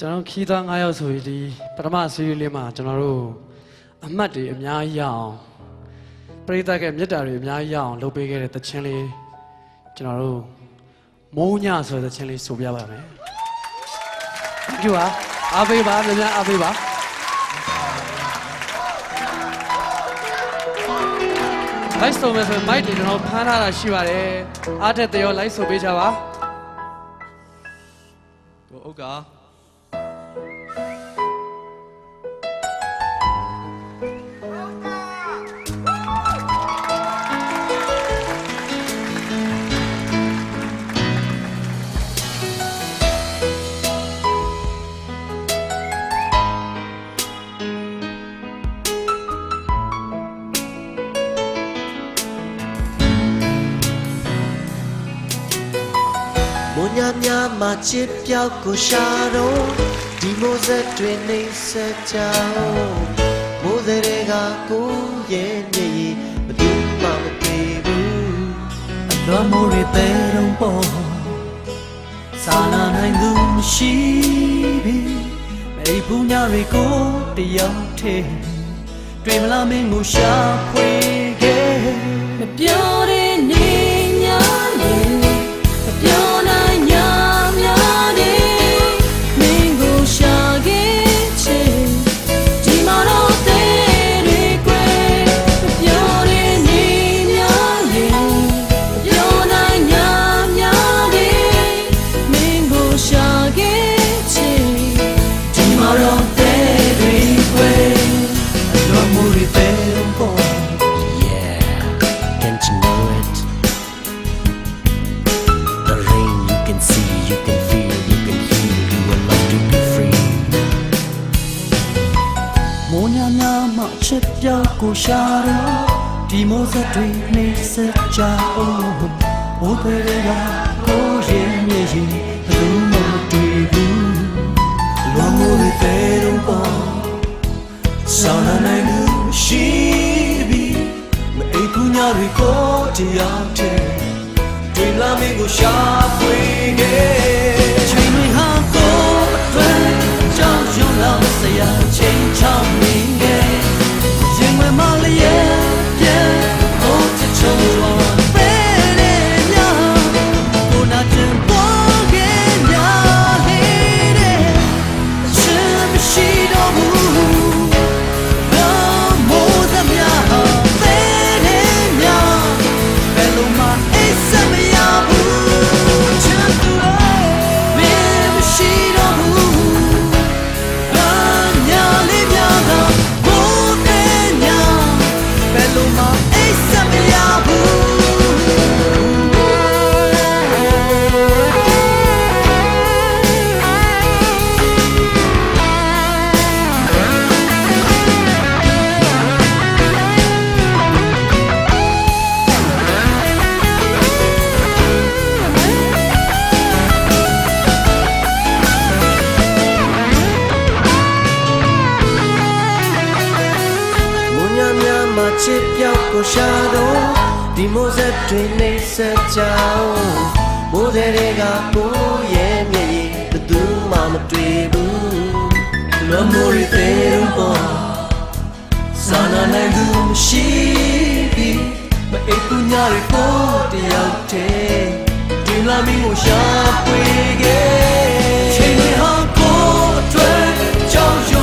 ကျွန်တော်ခီးသား9ယောက်ဆိုရင်ဒီပထမအစည်းအဝေးလေးမှာကျွန်တော်တို့အမှတ်တွေအများကြီးရအောင်ပရိသတ်ကမြတ်တာတွေအများကြီးရအောင်လုပ်ပေးခဲ့တဲ့တခြင်းလေးကျွန်တော်တို့မိုးညဆိုတဲ့တခြင်းလေးဆိုပြပါမယ်။ Thank you ပါအားပေးပါများများအားပေးပါလိုက်ဆိုမယ်ဆိုရင် mic တွေကျွန်တော်ဖမ်းထားတာရှိပါတယ်အားတက်တဲ့ရောလိုက်ဆိုပေးကြပါကိုဥက္ကာ ညာများမှာချစ်ပြောက်ကိုရှာတော့ဒီမိုးဆက်တွေနေဆက်ကြအောင်မိုးစတွေကကိုရဲ့မြေကြီးဘယ်သူမှမပြေဘူးလွန်မိုးတွေတဲတုံးပေါ်စာနာနိုင်သူမရှိပြီမေပူညာတွေကိုတယောက်တည်းတွေ့မလားမင်းကိုရှာဖွေခဲ့မပြောတဲ့ က်ကိုရှာတော့ဒီမိုးစက်တွေနေစကြအောင်မိုးတွေကကိုရင်မြေရင်ဘယ်သူမှမတွေ့ဘူးလွန်မှုတွေပဲတော့ပေါ်ဆောင်းနိုင်မှုရှိပြီမအိပ်ဘူးညတွေကိုတရားတဲ့တွေ့လာမင်းကိုရှာဖွေခဲ့ ရှိပြောက်ကိုရှာတော့ဒီမိုးဆက်တွေနှိမ့်ဆက်ကြအောင်မိုးတဲ့တွေကကိုရဲ့မျက်ရည်ဘသူမှမတွေ့ဘူး Memory pero po Sana na gum shibi Ma ekunya re po te yau te Din la mi mo sha pwe ge Chain ha ko twa chao